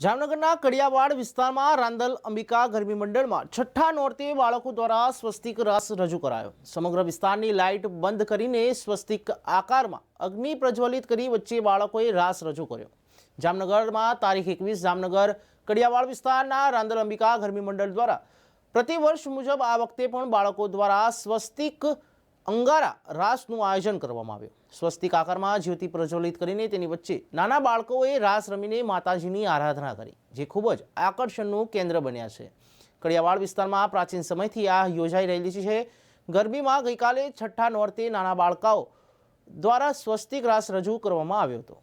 જામનગરના કડિયાવાડ વિસ્તારમાં રાંદલ અંબિકા ગરમી મંડળમાં છઠ્ઠા નોરતે બાળકો દ્વારા સ્વસ્તિક રાસ રજૂ કરાયો. સમગ્ર વિસ્તારની લાઇટ બંધ કરીને સ્વસ્તિક આકારમાં અગ્નિ પ્રજ્વલિત કરી વચ્ચે બાળકોએ રાસ રજૂ કર્યો. જામનગરમાં તારીખ એકવીસ જામનગર કડિયાવાડ વિસ્તારના રાંદલ અંબિકા ગરમી મંડળ દ્વારા પ્રતિવર્ષ મુજબ આ વખતે પણ બાળકો દ્વારા સ્વસ્તિક અંગારા રાસનું આયોજન કરવામાં આવ્યું. સ્વસ્તિક આકારમાં જ્યોતિ પ્રજ્વલિત કરીને તેની વચ્ચે નાના બાળકોએ રાસ રમીને માતાજીની આરાધના કરી, જે ખૂબ જ આકર્ષણનું કેન્દ્ર બન્યા છે. કડિયાવાડ વિસ્તારમાં પ્રાચીન સમયથી આ યોજાઈ રહેલી છે. ગરબીમાં ગઈકાલે છઠ્ઠા નોરતે નાના બાળકાઓ દ્વારા સ્વસ્તિક રાસ રજૂ કરવામાં આવ્યો હતો.